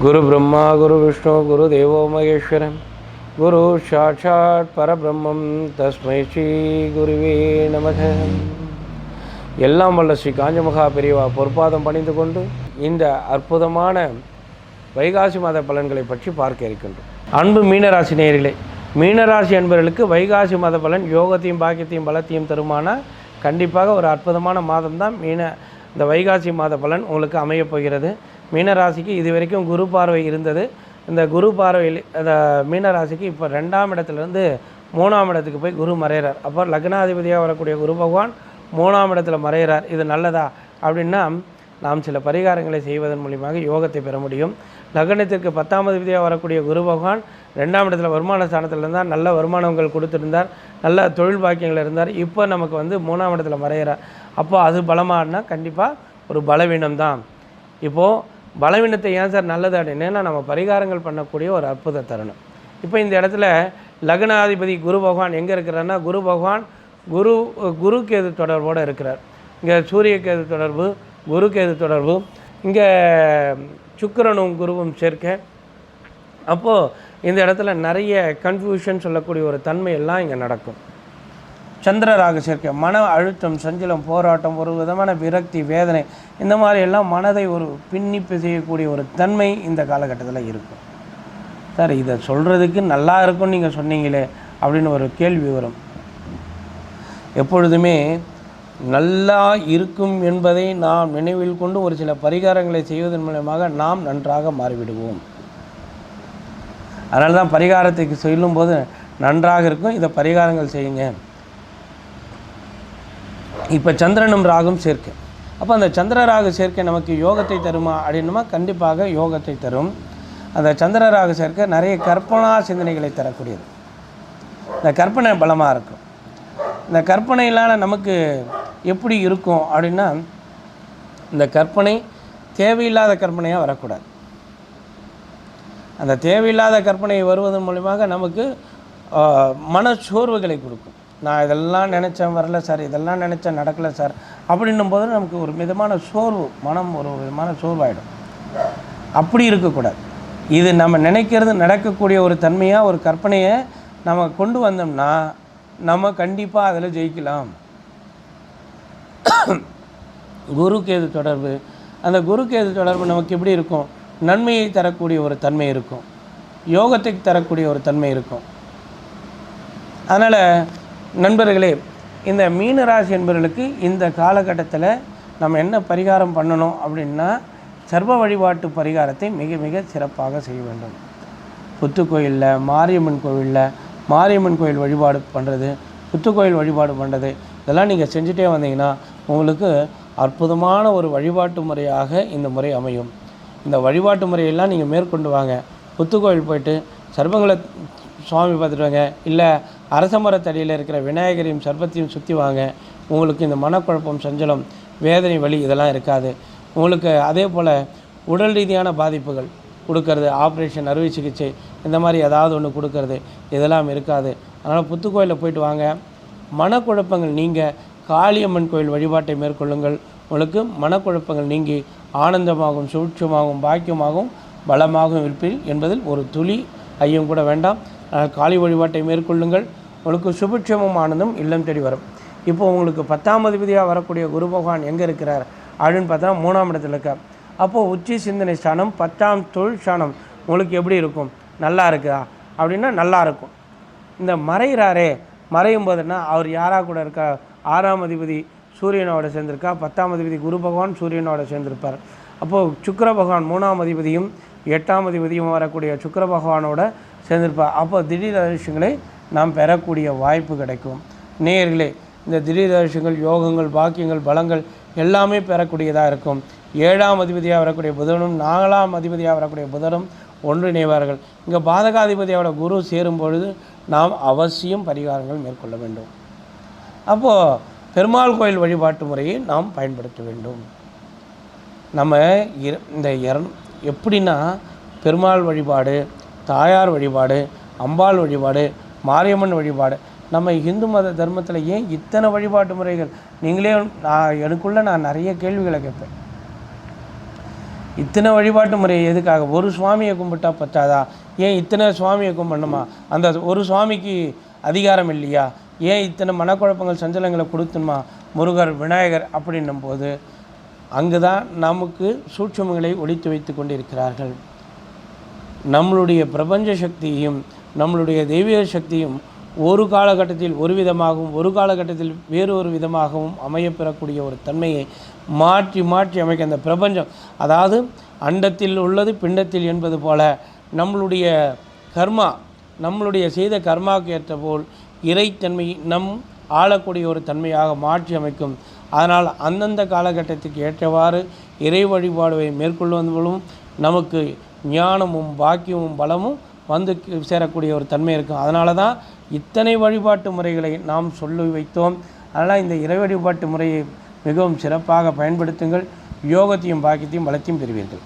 குரு பிரம்மா குரு விஷ்ணு குரு தேவோ மகேஸ்வரன். குரு சாட்சாத் பரபிரம்மம். தஸ்மை ஸ்ரீ குருவே நமக. எல்லாம் வல்ல ஸ்ரீ காஞ்சமகா பெரியவா பொற்பாதம் பணிந்து கொண்டு இந்த அற்புதமான வைகாசி மாத பலன்களை பற்றி பார்க்க இருக்கின்றோம். அன்பு மீனராசி நேயர்களே மீனராசி என்பவர்களுக்கு வைகாசி மாத பலன் யோகத்தையும் பாக்கியத்தையும் பலத்தையும் தருமானால் கண்டிப்பாக ஒரு அற்புதமான மாதம்தான் மீன இந்த வைகாசி மாத பலன் உங்களுக்கு அமையப் போகிறது. மீனராசிக்கு இது வரைக்கும் குரு பார்வை இருந்தது. இந்த குரு பார்வையில் அந்த மீனராசிக்கு இப்போ ரெண்டாம் இடத்துலேருந்து மூணாம் இடத்துக்கு போய் குரு மறையிறார். அப்போ லக்னாதிபதியாக வரக்கூடிய குரு பகவான் மூணாம் இடத்துல மறையிறார். இது நல்லதா? அப்படின்னா நாம் சில பரிகாரங்களை செய்வதன் மூலியமாக யோகத்தை பெற முடியும். லக்னத்திற்கு பத்தாம் அதிபதியாக வரக்கூடிய குரு பகவான் ரெண்டாம் இடத்துல வருமான ஸ்தானத்தில் இருந்தால் நல்ல வருமானங்கள் கொடுத்துருந்தார். நல்ல தொழில் பாக்கியங்கள் இருந்தார். இப்போ நமக்கு வந்து மூணாம் இடத்துல மறையிறார். அப்போ அது பலமானா கண்டிப்பாக ஒரு பலவீனம் தான் இப்போது பலவீனத்தை ஏன் சார் நல்லது அப்படின்னா நம்ம பரிகாரங்கள் பண்ணக்கூடிய ஒரு அற்புத தருணம். இப்போ இந்த இடத்துல லக்னாதிபதி குரு பகவான் எங்கே இருக்கிறாருன்னா குரு பகவான் குரு குரு கேது தொடர்போடு இருக்கிறார். இங்கே சூரிய கேது தொடர்பு குரு கேது தொடர்பு இங்கே சுக்கிரனும் குருவும் சேர்க்க. அப்போது இந்த இடத்துல நிறைய கன்ஃபியூஷன் சொல்லக்கூடிய ஒரு தன்மையெல்லாம் இங்கே நடக்கும். சந்திரராக சேர்க்கை மன அழுத்தம் சஞ்சலம் போராட்டம் ஒரு விதமான விரக்தி வேதனை இந்த மாதிரி எல்லாம் மனதை ஒரு பின்னிப்பு செய்யக்கூடிய ஒரு தன்மை இந்த காலகட்டத்தில் இருக்கும். சார் இதை சொல்கிறதுக்கு நல்லா இருக்கும்னு நீங்கள் சொன்னீங்களே அப்படின்னு ஒரு கேள்வி வரும். எப்பொழுதுமே நல்லா இருக்கும் என்பதை நாம் நினைவில் கொண்டு ஒரு சில பரிகாரங்களை செய்வதன் மூலமாக நாம் நன்றாக மாறிவிடுவோம். அதனால தான் பரிகாரத்துக்கு சொல்லும்போது நன்றாக இருக்கும். இதை பரிகாரங்கள் செய்யுங்க. இப்போ சந்திரனும் ராகும் சேர்க்கை. அப்போ அந்த சந்திர ராகு சேர்க்கை நமக்கு யோகத்தை தருமா அப்படின்னுமா? கண்டிப்பாக யோகத்தை தரும். அந்த சந்திர ராகு சேர்க்கை நிறைய கற்பனா சிந்தனைகளை தரக்கூடியது. இந்த கற்பனை பலமாக இருக்கும். இந்த கற்பனையிலான நமக்கு எப்படி இருக்கும் அப்படின்னா இந்த கற்பனை தேவையில்லாத கற்பனையாக வரக்கூடாது. அந்த தேவையில்லாத கற்பனை வருவதன் மூலியமாக நமக்கு மனச்சோர்வுகளை கொடுக்கும். நான் இதெல்லாம் நினச்சேன் வரல சார். இதெல்லாம் நினச்சேன் நடக்கலை சார். அப்படின்னும் போது நமக்கு ஒரு விதமான சோர்வு மனம் ஒரு விதமான சோர்வாயிடும். அப்படி இருக்கக்கூடாது. இது நம்ம நினைக்கிறது நடக்கக்கூடிய ஒரு தன்மையாக ஒரு கற்பனையை நம்ம கொண்டு வந்தோம்னா நம்ம கண்டிப்பாக அதில் ஜெயிக்கலாம். குரு கேது தொடர்பு. அந்த குரு கேது தொடர்பு நமக்கு எப்படி இருக்கும்? நன்மையை தரக்கூடிய ஒரு தன்மை இருக்கும். யோகத்தை தரக்கூடிய ஒரு தன்மை இருக்கும். அதனால் நண்பர்களே இந்த மீனராசி என்பவர்களுக்கு இந்த காலகட்டத்தில் நம்ம என்ன பரிகாரம் பண்ணணும் அப்படின்னா சர்வ வழிபாட்டு பரிகாரத்தை மிக மிக சிறப்பாக செய்ய வேண்டும். புத்துக்கோயிலில் மாரியம்மன் கோவிலில் மாரியம்மன் கோயில் வழிபாடு பண்ணுறது புத்துக்கோயில் வழிபாடு பண்ணுறது இதெல்லாம் நீங்கள் செஞ்சுட்டே வந்தீங்கன்னா உங்களுக்கு அற்புதமான ஒரு வழிபாட்டு முறையாக இந்த முறை அமையும். இந்த வழிபாட்டு முறையெல்லாம் நீங்கள் மேற்கொண்டு வாங்க. புத்துக்கோயில் போயிட்டு சர்வங்களை சுவாமி பார்த்துட்டு வாங்க. இல்லை அரச மரத்தடியில் இருக்கிற விநாயகரையும் சர்பத்தையும் சுற்றி வாங்க. உங்களுக்கு இந்த மனக்குழப்பம் சஞ்சலம் வேதனை வலி இதெல்லாம் இருக்காது. உங்களுக்கு அதே போல் உடல் ரீதியான பாதிப்புகள் கொடுக்கறது ஆப்ரேஷன் அறுவை சிகிச்சை இந்த மாதிரி ஏதாவது ஒன்று கொடுக்கறது இதெல்லாம் இருக்காது. அதனால் புத்துக்கோயிலில் போயிட்டு வாங்க. மனக்குழப்பங்கள் நீங்கள் காளியம்மன் கோயில் வழிபாட்டை மேற்கொள்ளுங்கள். உங்களுக்கு மனக்குழப்பங்கள் நீங்கி ஆனந்தமாகவும் சூட்சமாகவும் பாக்கியமாகவும் பலமாகவும் இருப்பீர்கள் என்பதில் ஒரு துளி ஐயம் கூட வேண்டாம். ஆனால் காளி வழிபாட்டை மேற்கொள்ளுங்கள். உங்களுக்கு சுபிட்சமும் ஆனந்தம் இல்லம் தேடி வரும். இப்போ உங்களுக்கு பத்தாம் அதிபதியாக வரக்கூடிய குரு பகவான் எங்கே இருக்கிறார்? அப்படின்னு பார்த்தா மூணாம் இடத்துல இருக்கார். அப்போது உச்சி சிந்தனை ஸ்தானம் பத்தாம் தொழில் ஸ்தானம். உங்களுக்கு எப்படி இருக்கும்? நல்லா இருக்குதா? அப்படின்னா நல்லா இருக்கும். இந்த மறைகிறாரே மறையும் போதுன்னா அவர் யாராக கூட இருக்கா? ஆறாம் அதிபதி சூரியனோட சேர்ந்திருக்கா? பத்தாம் அதிபதி குரு பகவான் சூரியனோட சேர்ந்திருப்பார். அப்போது சுக்கர பகவான் மூணாம் அதிபதியும் எட்டாம் அதிபதியும் வரக்கூடிய சுக்கர பகவானோட சேர்ந்திருப்பார். அப்போ திடீர் அதிர்ஷங்களை நாம் பெறக்கூடிய வாய்ப்பு கிடைக்கும். நேயர்களே இந்த திடீர் யோகங்கள் பாக்கியங்கள் பலங்கள் எல்லாமே பெறக்கூடியதாக இருக்கும். ஏழாம் அதிபதியாக வரக்கூடிய புதனும் நாலாம் அதிபதியாக வரக்கூடிய புதனும் ஒன்றிணைவார்கள். இங்கே பாதகாதிபதியோட குரு சேரும் பொழுது நாம் அவசியம் பரிகாரங்கள் மேற்கொள்ள வேண்டும். அப்போது பெருமாள் கோயில் வழிபாட்டு முறையை நாம் பயன்படுத்த வேண்டும். நம்ம இந்த இர எப்படின்னா பெருமாள் வழிபாடு தாயார் வழிபாடு அம்பாள் வழிபாடு மாரியம்மன் வழிபாடு. நம்ம இந்து மத தர்மத்தில் ஏன் இத்தனை வழிபாட்டு முறைகள்? நீங்களே நான் எனக்குள்ள நான் நிறைய கேள்விகளை கேட்பேன். இத்தனை வழிபாட்டு முறை எதுக்காக? ஒரு சுவாமியை கும்பிட்டா பத்தாதா? ஏன் இத்தனை சுவாமியை கும்பிடணுமா? அந்த ஒரு சுவாமிக்கு அதிகாரம் இல்லையா? ஏன் இத்தனை மனக்குழப்பங்கள் சஞ்சலங்களை கொடுத்துமா முருகர் விநாயகர் அப்படின்னும் போது அங்கு தான் நமக்கு சூட்சுமங்களை ஒழித்து வைத்து கொண்டிருக்கிறார்கள். நம்மளுடைய பிரபஞ்ச சக்தியையும் நம்மளுடைய தெய்வீக சக்தியும் ஒரு காலகட்டத்தில் ஒரு விதமாகவும் ஒரு காலகட்டத்தில் வேறு ஒரு விதமாகவும் அமையப்பெறக்கூடிய ஒரு தன்மையை மாற்றி மாற்றி அமைக்க அந்த பிரபஞ்சம். அதாவது அண்டத்தில் உள்ளது பிண்டத்தில் என்பது போல நம்மளுடைய கர்மா நம்மளுடைய செய்த கர்மாவுக்கு ஏற்ற போல் இறைத்தன்மை நம் ஆளக்கூடிய ஒரு தன்மையாக மாற்றி அமைக்கும். அதனால் அந்தந்த காலகட்டத்துக்கு ஏற்றவாறு இறை வழிபாடுவை மேற்கொள்வதும் நமக்கு ஞானமும் பாக்கியமும் பலமும் வந்து சேரக்கூடிய ஒரு தன்மை இருக்கும். அதனால தான் இத்தனை வழிபாட்டு முறைகளை நாம் சொல்லி வைத்தோம். அதனால் இந்த இறை வழிபாட்டு முறையை மிகவும் சிறப்பாக பயன்படுத்துங்கள். யோகத்தையும் பாக்கியத்தையும் பலத்தையும் பெறுவீர்கள்.